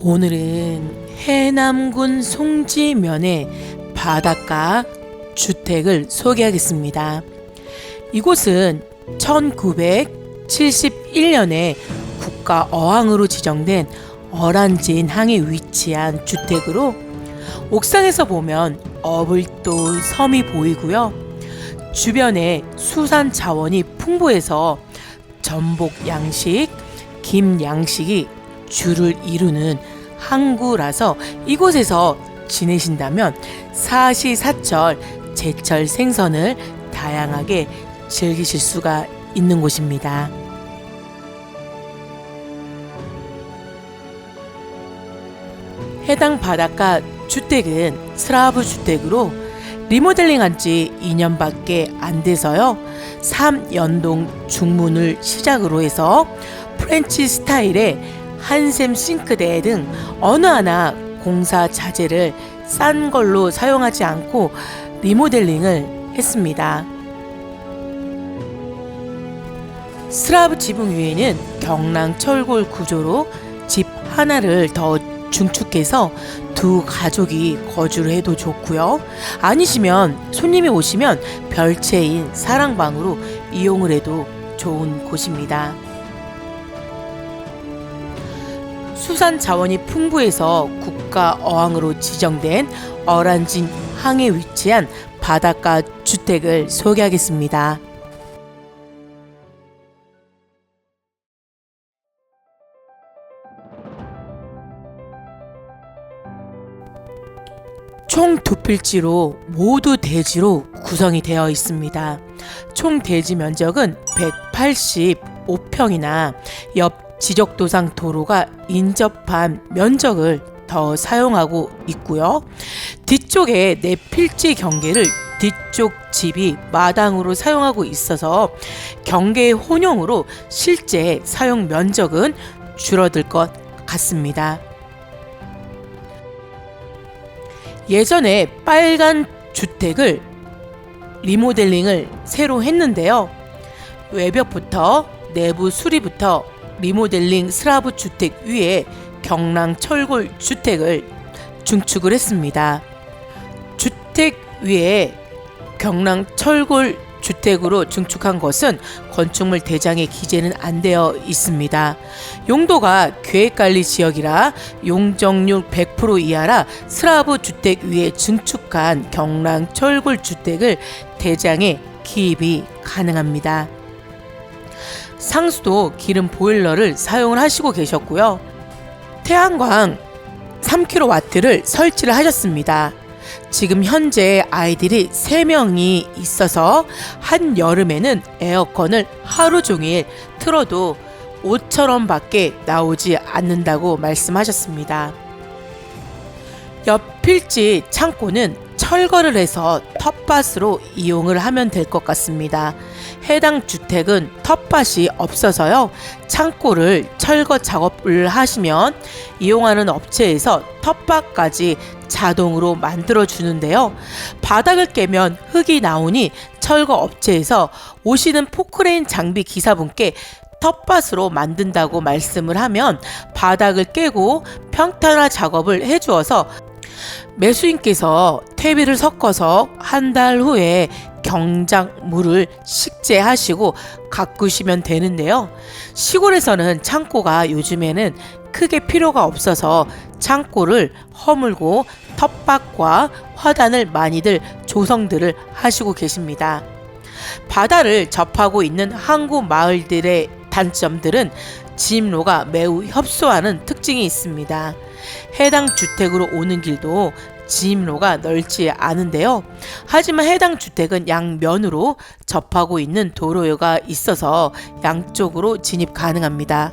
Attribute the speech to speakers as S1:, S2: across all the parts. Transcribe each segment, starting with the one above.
S1: 오늘은 해남군 송지면의 바닷가 주택을 소개하겠습니다. 이곳은 1971년에 국가 어항으로 지정된 어란진 항에 위치한 주택으로 옥상에서 보면 어불도 섬이 보이고요. 주변에 수산 자원이 풍부해서 전복 양식, 김 양식이 주를 이루는 항구라서 이곳에서 지내신다면 사시사철 제철 생선을 다양하게 즐기실 수가 있는 곳입니다. 해당 바닷가 주택은 스라브 주택으로 리모델링 한 지 2년밖에 안 돼서요. 3연동 중문을 시작으로 해서 프렌치 스타일의 한샘 싱크대 등 어느 하나 공사 자재를 싼 걸로 사용하지 않고 리모델링을 했습니다. 스라브 지붕 위에는 경랑 철골 구조로 집 하나를 더 중축해서 두 가족이 거주를 해도 좋고요. 아니시면 손님이 오시면 별채인 사랑방으로 이용을 해도 좋은 곳입니다. 수산 자원이 풍부해서 국가 어항으로 지정된 어란진 항에 위치한 바닷가 주택을 소개하겠습니다. 총 두 필지로 모두 대지로 구성이 되어 있습니다. 총 대지 면적은 185평이나 옆 지적도상 도로가 인접한 면적을 더 사용하고 있고요. 뒤쪽에 내 필지 경계를 뒤쪽 집이 마당으로 사용하고 있어서 경계 혼용으로 실제 사용 면적은 줄어들 것 같습니다. 예전에 빨간 주택을 리모델링을 새로 했는데요. 외벽부터 내부 수리부터 리모델링 스라브 주택 위에 경랑 철골 주택을 중축을 했습니다. 주택 위에 경랑 철골 주택으로 중축한 것은 건축물 대장의 기재는 안 되어 있습니다. 용도가 계획관리 지역이라 용적률 100% 이하라 스라브 주택 위에 중축한 경랑 철골 주택을 대장에 기입이 가능합니다. 상수도 기름 보일러를 사용을 하시고 계셨고요. 태양광 3kW를 설치를 하셨습니다. 지금 현재 아이들이 3명이 있어서 한 여름에는 에어컨을 하루 종일 틀어도 5천원 밖에 나오지 않는다고 말씀하셨습니다. 옆 필지 창고는 철거를 해서 텃밭으로 이용을 하면 될 것 같습니다. 해당 주택은 텃밭이 없어서요. 창고를 철거 작업을 하시면 이용하는 업체에서 텃밭까지 자동으로 만들어 주는데요. 바닥을 깨면 흙이 나오니 철거 업체에서 오시는 포크레인 장비 기사분께 텃밭으로 만든다고 말씀을 하면 바닥을 깨고 평탄화 작업을 해주어서 매수인께서 퇴비를 섞어서 한 달 후에 경작물을 식재하시고 가꾸시면 되는데요. 시골에서는 창고가 요즘에는 크게 필요가 없어서 창고를 허물고 텃밭과 화단을 많이들 조성들을 하시고 계십니다. 바다를 접하고 있는 항구 마을들의 단점들은 진입로가 매우 협소하는 특징이 있습니다. 해당 주택으로 오는 길도 진입로가 넓지 않은데요. 하지만 해당 주택은 양면으로 접하고 있는 도로가 있어서 양쪽으로 진입 가능합니다.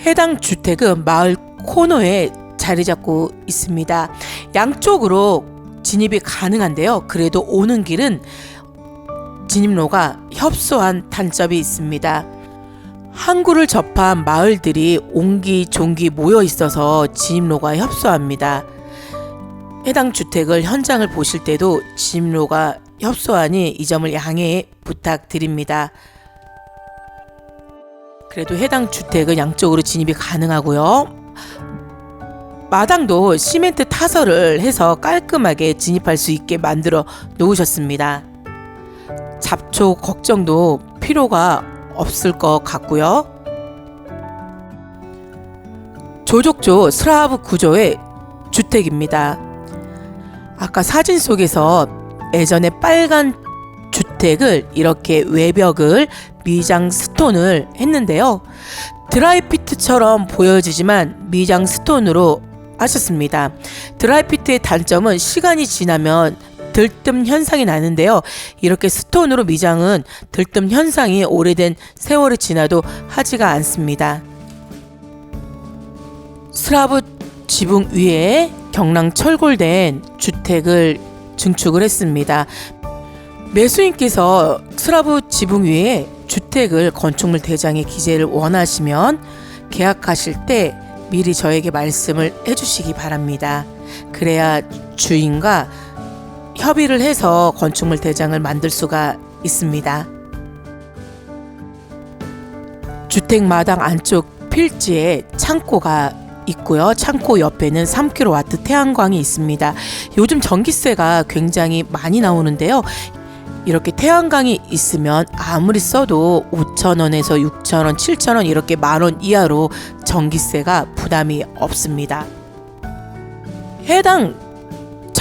S1: 해당 주택은 마을 코너에 자리 잡고 있습니다. 양쪽으로 진입이 가능한데요. 그래도 오는 길은 진입로가 협소한 단점이 있습니다. 항구를 접한 마을들이 옹기종기 모여 있어서 진입로가 협소합니다. 해당 주택을 현장을 보실 때도 진입로가 협소하니 이 점을 양해 부탁드립니다. 그래도 해당 주택은 양쪽으로 진입이 가능하고요. 마당도 시멘트 타설을 해서 깔끔하게 진입할 수 있게 만들어 놓으셨습니다. 잡초 걱정도 필요가 없을 것 같고요. 조족조 슬라브 구조의 주택입니다. 아까 사진 속에서 예전에 빨간 주택을 이렇게 외벽을 미장 스톤을 했는데요. 드라이피트처럼 보여지지만 미장 스톤으로 하셨습니다. 드라이피트의 단점은 시간이 지나면 들뜸 현상이 나는데요. 이렇게 스톤으로 미장은 들뜸 현상이 오래된 세월이 지나도 하지가 않습니다. 스라브 지붕 위에 경랑 철골된 주택을 증축을 했습니다. 매수인께서 스라브 지붕 위에 주택을 건축물 대장에 기재를 원하시면 계약하실 때 미리 저에게 말씀을 해주시기 바랍니다. 그래야 주인과 협의를 해서 건축물 대장을 만들 수가 있습니다. 주택 마당 안쪽 필지에 창고가 있고요. 창고 옆에는 3kW 태양광이 있습니다. 요즘 전기세가 굉장히 많이 나오는데요. 이렇게 태양광이 있으면 아무리 써도 5,000원에서 6,000원, 7,000원 이렇게 만원 이하로 전기세가 부담이 없습니다. 해당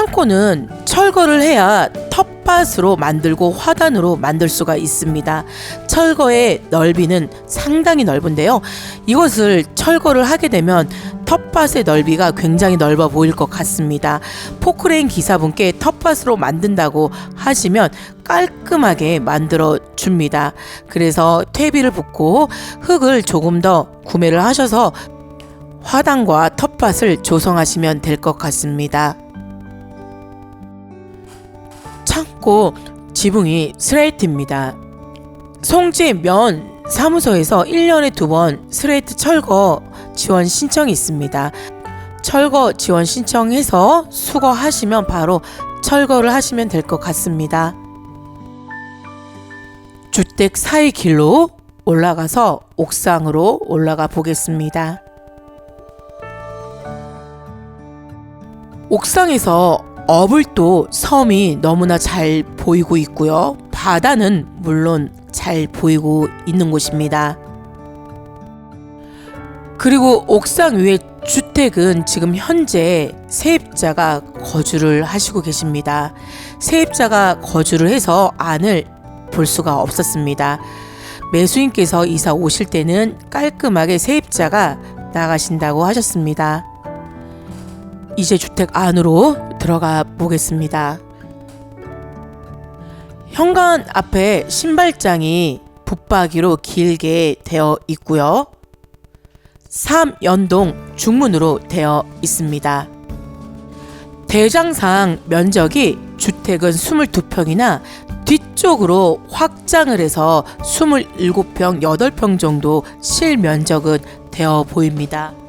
S1: 창고는 철거를 해야 텃밭으로 만들고 화단으로 만들 수가 있습니다. 철거의 넓이는 상당히 넓은데요. 이것을 철거를 하게 되면 텃밭의 넓이가 굉장히 넓어 보일 것 같습니다. 포크레인 기사분께 텃밭으로 만든다고 하시면 깔끔하게 만들어 줍니다. 그래서 퇴비를 붓고 흙을 조금 더 구매를 하셔서 화단과 텃밭을 조성하시면 될 것 같습니다. 창고 지붕이 스레이트입니다. 송지 면 사무소에서 1년에 두 번 스레이트 철거 지원 신청이 있습니다. 철거 지원 신청해서 수거하시면 바로 철거를 하시면 될 것 같습니다. 주택 사이 길로 올라가서 옥상으로 올라가 보겠습니다. 옥상에서 어불도 섬이 너무나 잘 보이고 있고요. 바다는 물론 잘 보이고 있는 곳입니다. 그리고 옥상 위에 주택은 지금 현재 세입자가 거주를 하시고 계십니다. 세입자가 거주를 해서 안을 볼 수가 없었습니다. 매수인께서 이사 오실 때는 깔끔하게 세입자가 나가신다고 하셨습니다. 이제 주택 안으로 들어가 보겠습니다. 현관 앞에 신발장이 붙박이로 길게 되어 있고요. 3연동 중문으로 되어 있습니다. 대장상 면적이 주택은 22평이나 뒤쪽으로 확장을 해서 27평, 8평 정도 실면적은 되어 보입니다.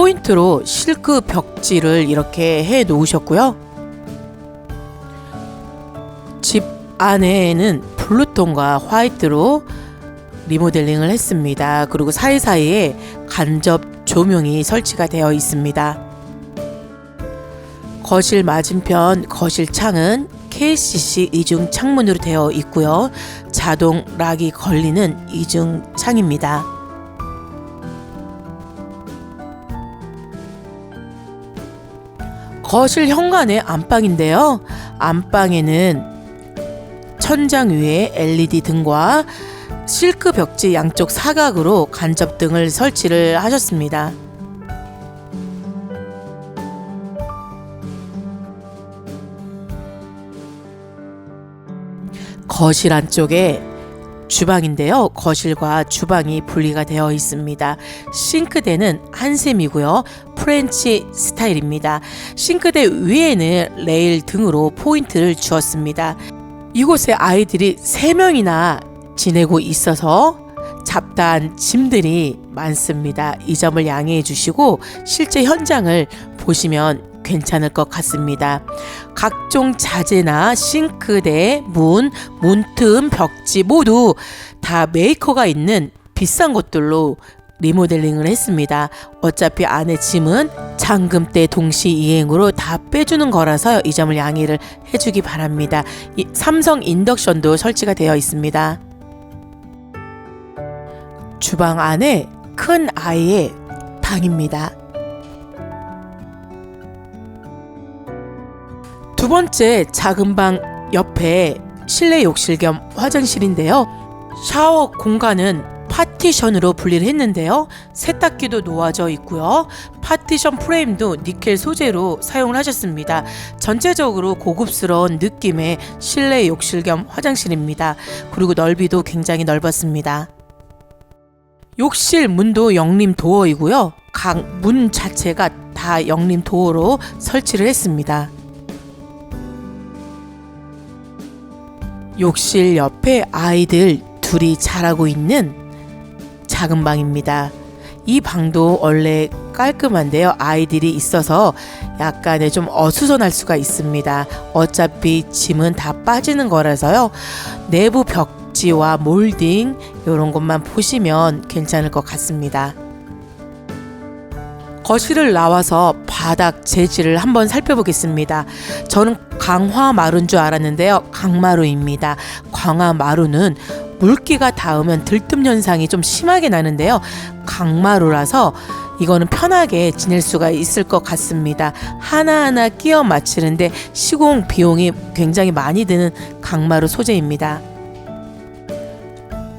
S1: 포인트로 실크 벽지를 이렇게 해 놓으셨고요. 집 안에는 블루톤과 화이트로 리모델링을 했습니다. 그리고 사이사이에 간접 조명이 설치가 되어 있습니다. 거실 맞은편 거실 창은 KCC 이중 창문으로 되어 있고요. 자동 락이 걸리는 이중 창입니다. 거실 현관의 안방인데요. 안방에는 천장 위에 LED 등과 실크 벽지 양쪽 사각으로 간접 등을 설치를 하셨습니다. 거실 안쪽에 주방인데요. 거실과 주방이 분리가 되어 있습니다. 싱크대는 한샘이고요. 프렌치 스타일입니다. 싱크대 위에는 레일 등으로 포인트를 주었습니다. 이곳에 아이들이 3명이나 지내고 있어서 잡다한 짐들이 많습니다. 이 점을 양해해 주시고 실제 현장을 보시면 괜찮을 것 같습니다. 각종 자재나 싱크대, 문, 문틈, 벽지 모두 다 메이커가 있는 비싼 것들로 리모델링을 했습니다. 어차피 안에 짐은 잠금 때 동시 이행으로 다 빼주는 거라서 이 점을 양해를 해주기 바랍니다. 이 삼성 인덕션도 설치가 되어 있습니다. 주방 안에 큰 아이의 방입니다. 두 번째 작은 방 옆에 실내 욕실 겸 화장실인데요. 샤워 공간은 파티션으로 분리를 했는데요. 세탁기도 놓아져 있고요. 파티션 프레임도 니켈 소재로 사용을 하셨습니다. 전체적으로 고급스러운 느낌의 실내 욕실 겸 화장실입니다. 그리고 넓이도 굉장히 넓었습니다. 욕실 문도 영림 도어이고요. 각 문 자체가 다 영림 도어로 설치를 했습니다. 욕실 옆에 아이들 둘이 자라고 있는 작은 방입니다. 이 방도 원래 깔끔한데요. 아이들이 있어서 약간의 좀 어수선할 수가 있습니다. 어차피 짐은 다 빠지는 거라서요. 내부 벽지와 몰딩 이런 것만 보시면 괜찮을 것 같습니다. 거실을 나와서 바닥 재질을 한번 살펴보겠습니다. 저는 강화 마루인 줄 알았는데요. 강마루입니다. 강화 마루는 물기가 닿으면 들뜸 현상이 좀 심하게 나는데요. 강마루라서 이거는 편하게 지낼 수가 있을 것 같습니다. 하나하나 끼워 맞추는데 시공 비용이 굉장히 많이 드는 강마루 소재입니다.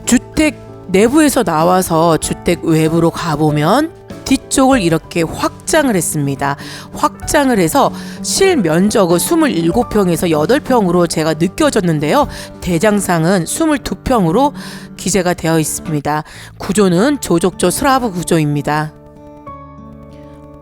S1: 주택 내부에서 나와서 주택 외부로 가보면 뒤쪽을 이렇게 확장을 했습니다. 확장을 해서 실면적은 27평에서 8평으로 제가 느껴졌는데요. 대장상은 22평으로 기재가 되어 있습니다. 구조는 조족조 슬라브 구조입니다.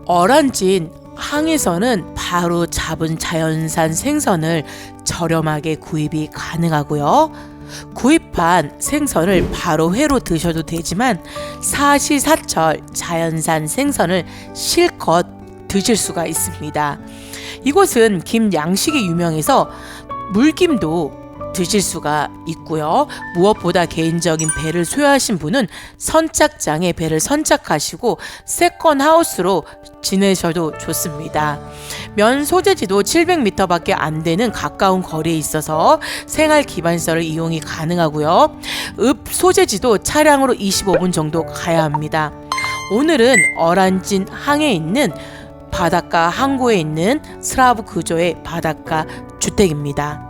S1: 어란진 항에서는 바로 잡은 자연산 생선을 저렴하게 구입이 가능하고요. 구입한 생선을 바로 회로 드셔도 되지만 사시사철 자연산 생선을 실컷 드실 수가 있습니다. 이곳은 김 양식이 유명해서 물김도 드실 수가 있고요. 무엇보다 개인적인 배를 소유하신 분은 선착장에 배를 선착하시고 세컨 하우스로 지내셔도 좋습니다. 면 소재지도 700m밖에 안 되는 가까운 거리에 있어서 생활 기반시설을 이용이 가능하고요. 읍 소재지도 차량으로 25분 정도 가야 합니다. 오늘은 어란진 항에 있는 바닷가 항구에 있는 스라브 구조의 바닷가 주택입니다.